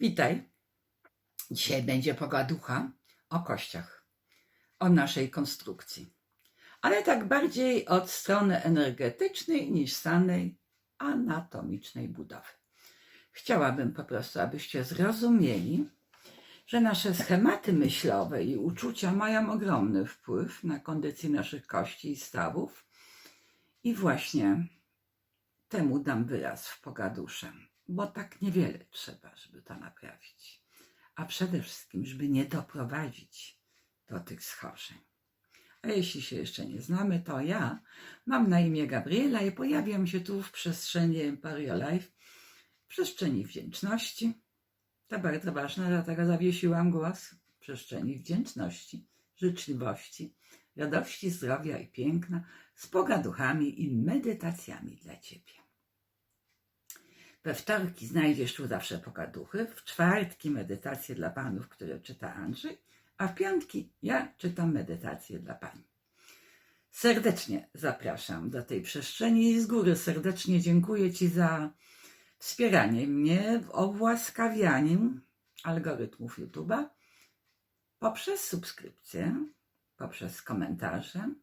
Witaj. Dzisiaj będzie pogaducha o kościach, o naszej konstrukcji. Ale tak bardziej od strony energetycznej niż samej anatomicznej budowy. Chciałabym po prostu, abyście zrozumieli, że nasze schematy myślowe i uczucia mają ogromny wpływ na kondycję naszych kości i stawów. I właśnie temu dam wyraz w pogadusze, bo tak niewiele trzeba, żeby to naprawić. A przede wszystkim, żeby nie doprowadzić do tych schorzeń. A jeśli się jeszcze nie znamy, to ja mam na imię Gabriela i pojawiam się tu w przestrzeni Emporio Life, w przestrzeni wdzięczności. To bardzo ważne, dlatego zawiesiłam głos w przestrzeni wdzięczności, życzliwości, radości, zdrowia i piękna, z pogaduchami i medytacjami dla Ciebie. We wtorki znajdziesz tu zawsze pogaduchy, w czwartki medytacje dla panów, które czyta Andrzej, a w piątki ja czytam medytacje dla pań. Serdecznie zapraszam do tej przestrzeni i z góry serdecznie dziękuję Ci za wspieranie mnie w obłaskawianiu algorytmów YouTube'a poprzez subskrypcję, poprzez komentarze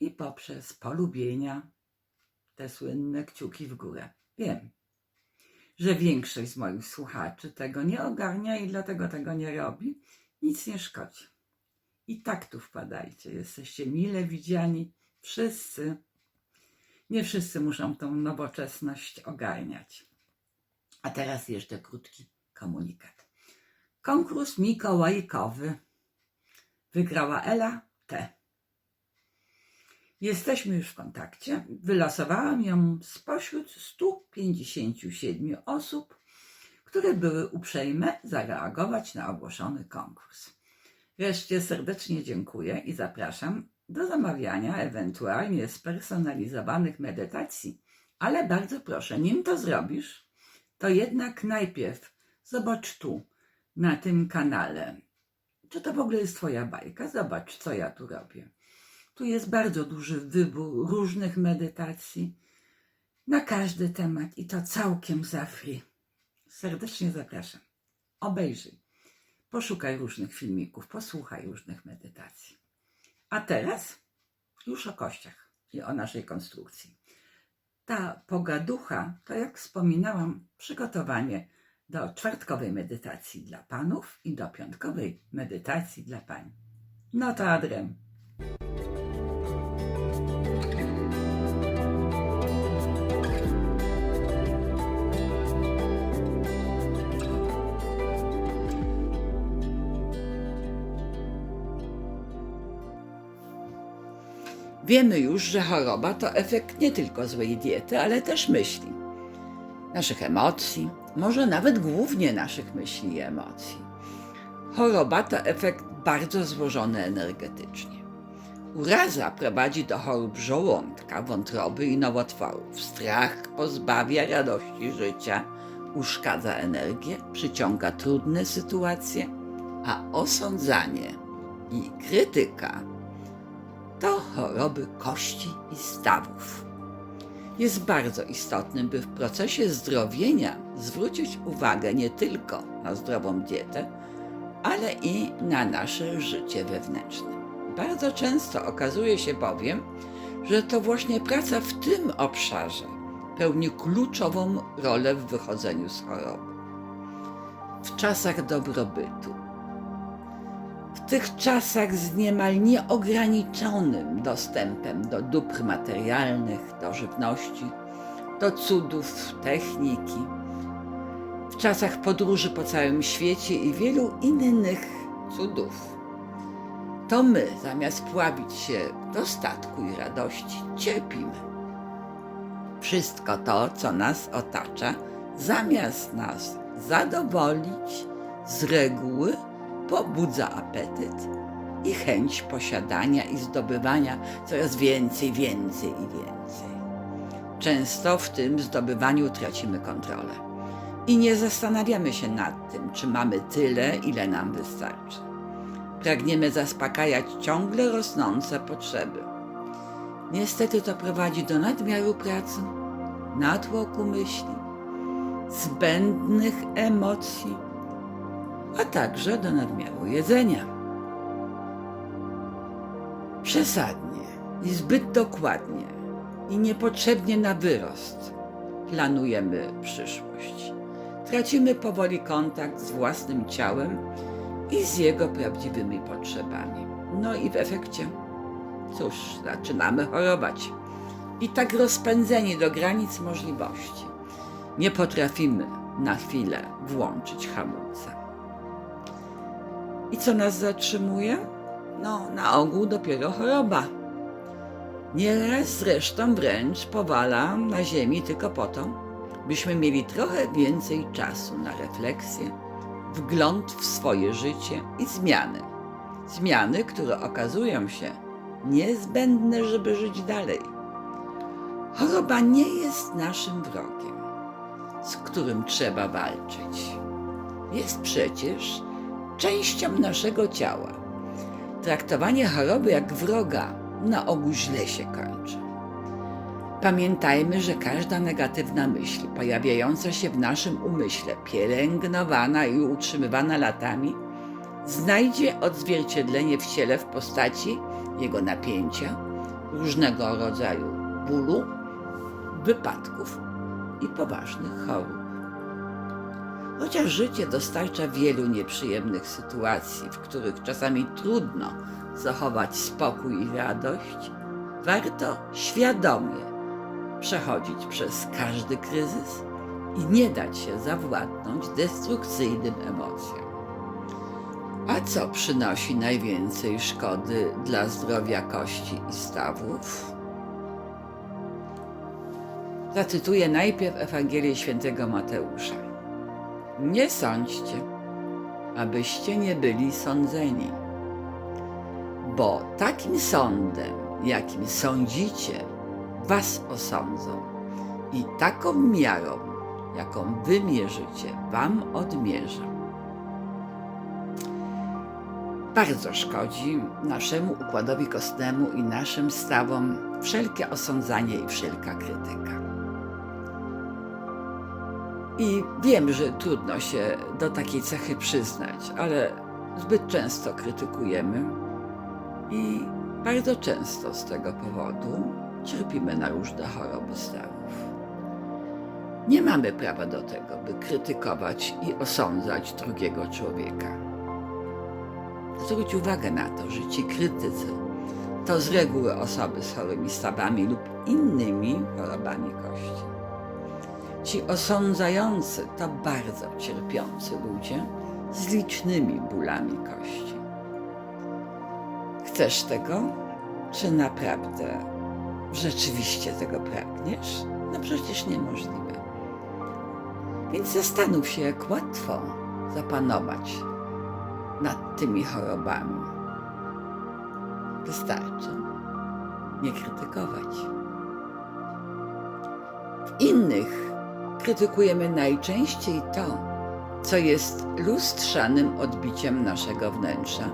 i poprzez polubienia, te słynne kciuki w górę. Wiem, że większość z moich słuchaczy tego nie ogarnia i dlatego tego nie robi. Nic nie szkodzi. I tak tu wpadajcie. Jesteście mile widziani wszyscy. Nie wszyscy muszą tą nowoczesność ogarniać. A teraz jeszcze krótki komunikat. Konkurs mikołajkowy wygrała Ela T. Jesteśmy już w kontakcie. Wylosowałam ją spośród 157 osób, które były uprzejme zareagować na ogłoszony konkurs. Wreszcie serdecznie dziękuję i zapraszam do zamawiania ewentualnie spersonalizowanych medytacji. Ale bardzo proszę, nim to zrobisz, to jednak najpierw zobacz tu, na tym kanale. Czy to w ogóle jest Twoja bajka? Zobacz, co ja tu robię. Tu jest bardzo duży wybór różnych medytacji na każdy temat i to całkiem za free. Serdecznie zapraszam. Obejrzyj, poszukaj różnych filmików, posłuchaj różnych medytacji. A teraz już o kościach i o naszej konstrukcji. Ta pogaducha to, jak wspominałam, przygotowanie do czwartkowej medytacji dla panów i do piątkowej medytacji dla pań. No to adrem. Wiemy już, że choroba to efekt nie tylko złej diety, ale też myśli. Naszych emocji, może nawet głównie naszych myśli i emocji. Choroba to efekt bardzo złożony energetycznie. Uraza prowadzi do chorób żołądka, wątroby i nowotworów. Strach pozbawia radości życia, uszkadza energię, przyciąga trudne sytuacje, a osądzanie i krytyka to choroby kości i stawów. Jest bardzo istotnym, by w procesie zdrowienia zwrócić uwagę nie tylko na zdrową dietę, ale i na nasze życie wewnętrzne. Bardzo często okazuje się bowiem, że to właśnie praca w tym obszarze pełni kluczową rolę w wychodzeniu z choroby. W czasach dobrobytu, tych czasach z niemal nieograniczonym dostępem do dóbr materialnych, do żywności, do cudów techniki, w czasach podróży po całym świecie i wielu innych cudów, to my, zamiast pławić się dostatku i radości, cierpimy. Wszystko to, co nas otacza, zamiast nas zadowolić, z reguły pobudza apetyt i chęć posiadania i zdobywania coraz więcej, więcej i więcej. Często w tym zdobywaniu tracimy kontrolę i nie zastanawiamy się nad tym, czy mamy tyle, ile nam wystarczy. Pragniemy zaspokajać ciągle rosnące potrzeby. Niestety to prowadzi do nadmiaru pracy, natłoku myśli zbędnych emocji, a także do nadmiaru jedzenia. Przesadnie i zbyt dokładnie i niepotrzebnie na wyrost planujemy przyszłość. Tracimy powoli kontakt z własnym ciałem i z jego prawdziwymi potrzebami. No i w efekcie, cóż, zaczynamy chorować. I tak rozpędzeni do granic możliwości, nie potrafimy na chwilę włączyć hamulca. I co nas zatrzymuje? No, na ogół dopiero choroba. Nieraz zresztą wręcz powala na ziemi tylko po to, byśmy mieli trochę więcej czasu na refleksję, wgląd w swoje życie i zmiany. Zmiany, które okazują się niezbędne, żeby żyć dalej. Choroba nie jest naszym wrogiem, z którym trzeba walczyć. Jest przecież częścią naszego ciała. Traktowanie choroby jak wroga na ogół źle się kończy. Pamiętajmy, że każda negatywna myśl pojawiająca się w naszym umyśle, pielęgnowana i utrzymywana latami, znajdzie odzwierciedlenie w ciele w postaci jego napięcia, różnego rodzaju bólu, wypadków i poważnych chorób. Chociaż życie dostarcza wielu nieprzyjemnych sytuacji, w których czasami trudno zachować spokój i radość, warto świadomie przechodzić przez każdy kryzys i nie dać się zawładnąć destrukcyjnym emocjom. A co przynosi najwięcej szkody dla zdrowia kości i stawów? Zacytuję najpierw Ewangelię świętego Mateusza. Nie sądźcie, abyście nie byli sądzeni, bo takim sądem, jakim sądzicie, was osądzą i taką miarą, jaką wy mierzycie, wam odmierzą. Bardzo szkodzi naszemu układowi kostnemu i naszym stawom wszelkie osądzanie i wszelka krytyka. I wiem, że trudno się do takiej cechy przyznać, ale zbyt często krytykujemy i bardzo często z tego powodu cierpimy na różne choroby stawów. Nie mamy prawa do tego, by krytykować i osądzać drugiego człowieka. Zwróć uwagę na to, że ci krytycy to z reguły osoby z chorymi stawami lub innymi chorobami kości. Ci osądzający to bardzo cierpiący ludzie z licznymi bólami kości. Chcesz tego? Czy naprawdę rzeczywiście tego pragniesz? No przecież niemożliwe. Więc zastanów się, jak łatwo zapanować nad tymi chorobami. Wystarczy nie krytykować. W innych krytykujemy najczęściej to, co jest lustrzanym odbiciem naszego wnętrza,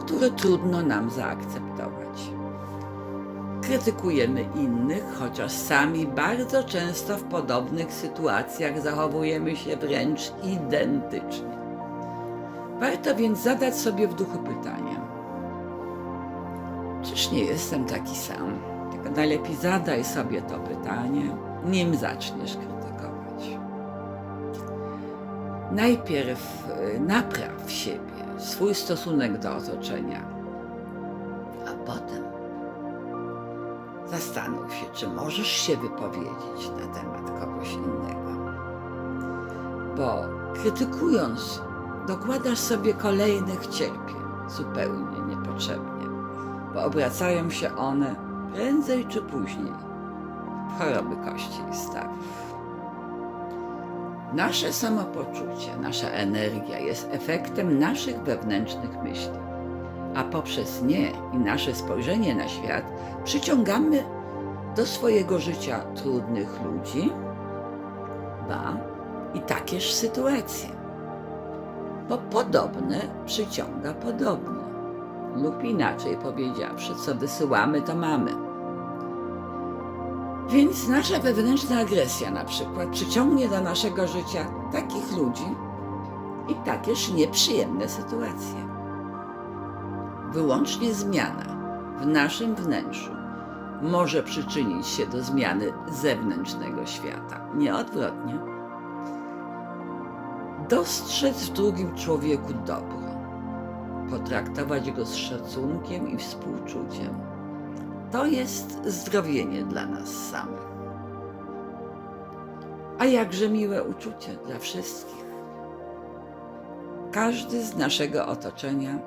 które trudno nam zaakceptować. Krytykujemy innych, chociaż sami bardzo często w podobnych sytuacjach zachowujemy się wręcz identycznie. Warto więc zadać sobie w duchu pytanie: Czyż nie jestem taki sam? Tylko najlepiej zadaj sobie to pytanie, nim zaczniesz krytykować. Najpierw y, napraw siebie, swój stosunek do otoczenia, a potem zastanów się, czy możesz się wypowiedzieć na temat kogoś innego. Bo krytykując, dokładasz sobie kolejnych cierpień zupełnie niepotrzebnie, bo obracają się one prędzej czy później w choroby kości i stawów. Nasze samopoczucie, nasza energia jest efektem naszych wewnętrznych myśli, a poprzez nie i nasze spojrzenie na świat przyciągamy do swojego życia trudnych ludzi, ba i takież sytuacje. Bo podobne przyciąga podobne, lub inaczej powiedziawszy, co wysyłamy, to mamy. Więc nasza wewnętrzna agresja na przykład przyciągnie do naszego życia takich ludzi i takież nieprzyjemne sytuacje. Wyłącznie zmiana w naszym wnętrzu może przyczynić się do zmiany zewnętrznego świata, nie odwrotnie. Dostrzec w drugim człowieku dobro, potraktować go z szacunkiem i współczuciem. To jest zdrowienie dla nas samych. A jakże miłe uczucie dla wszystkich. Każdy z naszego otoczenia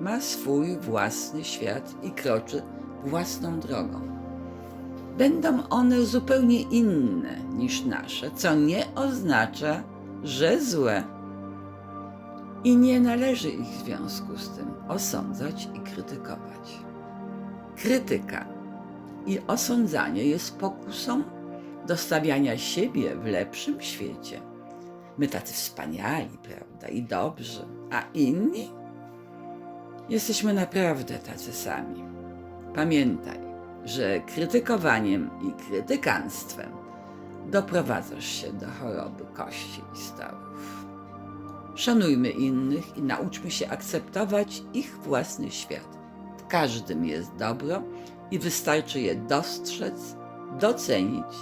ma swój własny świat i kroczy własną drogą. Będą one zupełnie inne niż nasze, co nie oznacza, że złe. I nie należy ich w związku z tym osądzać i krytykować. Krytyka i osądzanie jest pokusą do stawiania siebie w lepszym świecie. My tacy wspaniali, prawda, i dobrzy, a inni? Jesteśmy naprawdę tacy sami. Pamiętaj, że krytykowaniem i krytykanstwem doprowadzasz się do choroby kości i stawów. Szanujmy innych i nauczmy się akceptować ich własny świat. W każdym jest dobro i wystarczy je dostrzec, docenić,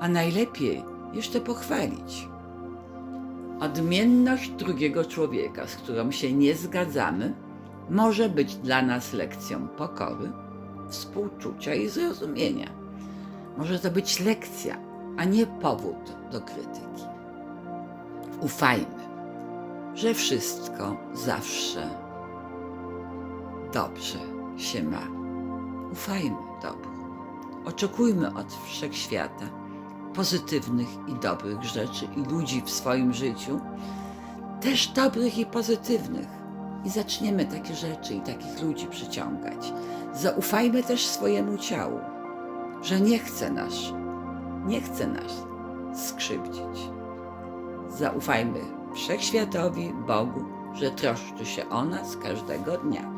a najlepiej jeszcze pochwalić. Odmienność drugiego człowieka, z którą się nie zgadzamy, może być dla nas lekcją pokory, współczucia i zrozumienia. Może to być lekcja, a nie powód do krytyki. Ufajmy, że wszystko zawsze dobrze się ma. Ufajmy dobru. Oczekujmy od wszechświata pozytywnych i dobrych rzeczy i ludzi w swoim życiu, też dobrych i pozytywnych. I zaczniemy takie rzeczy i takich ludzi przyciągać. Zaufajmy też swojemu ciału, że nie chce nas, nie chce nas skrzywdzić. Zaufajmy wszechświatowi, Bogu, że troszczy się o nas każdego dnia.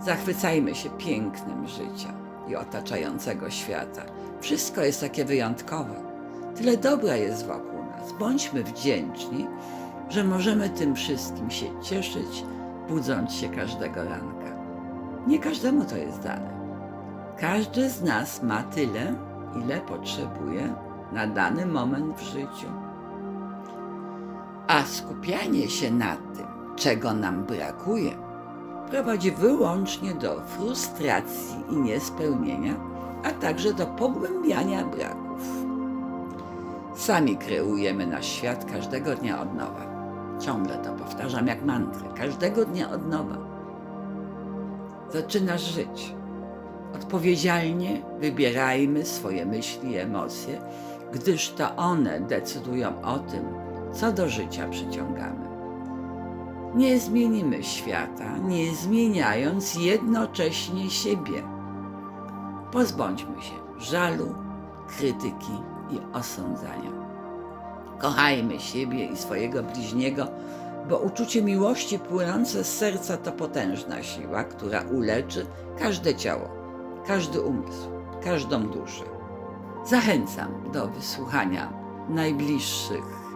Zachwycajmy się pięknem życia i otaczającego świata. Wszystko jest takie wyjątkowe. Tyle dobra jest wokół nas. Bądźmy wdzięczni, że możemy tym wszystkim się cieszyć, budząc się każdego ranka. Nie każdemu to jest dane. Każdy z nas ma tyle, ile potrzebuje na dany moment w życiu. A skupianie się na tym, czego nam brakuje, prowadzi wyłącznie do frustracji i niespełnienia, a także do pogłębiania braków. Sami kreujemy nasz świat każdego dnia od nowa. Ciągle to powtarzam jak mantrę. Każdego dnia od nowa. Zaczynasz żyć. Odpowiedzialnie wybierajmy swoje myśli i emocje, gdyż to one decydują o tym, co do życia przyciągamy. Nie zmienimy świata, nie zmieniając jednocześnie siebie. Pozbądźmy się żalu, krytyki i osądzania. Kochajmy siebie i swojego bliźniego, bo uczucie miłości płynące z serca to potężna siła, która uleczy każde ciało, każdy umysł, każdą duszę. Zachęcam do wysłuchania najbliższych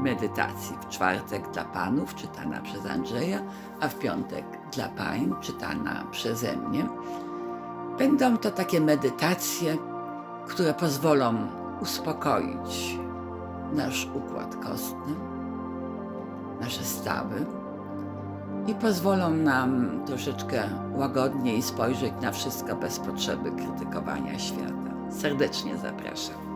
medytacji w czwartek dla panów, czytana przez Andrzeja, a w piątek dla pań, czytana przeze mnie. Będą to takie medytacje, które pozwolą uspokoić nasz układ kostny, nasze stawy i pozwolą nam troszeczkę łagodniej spojrzeć na wszystko bez potrzeby krytykowania świata. Serdecznie zapraszam.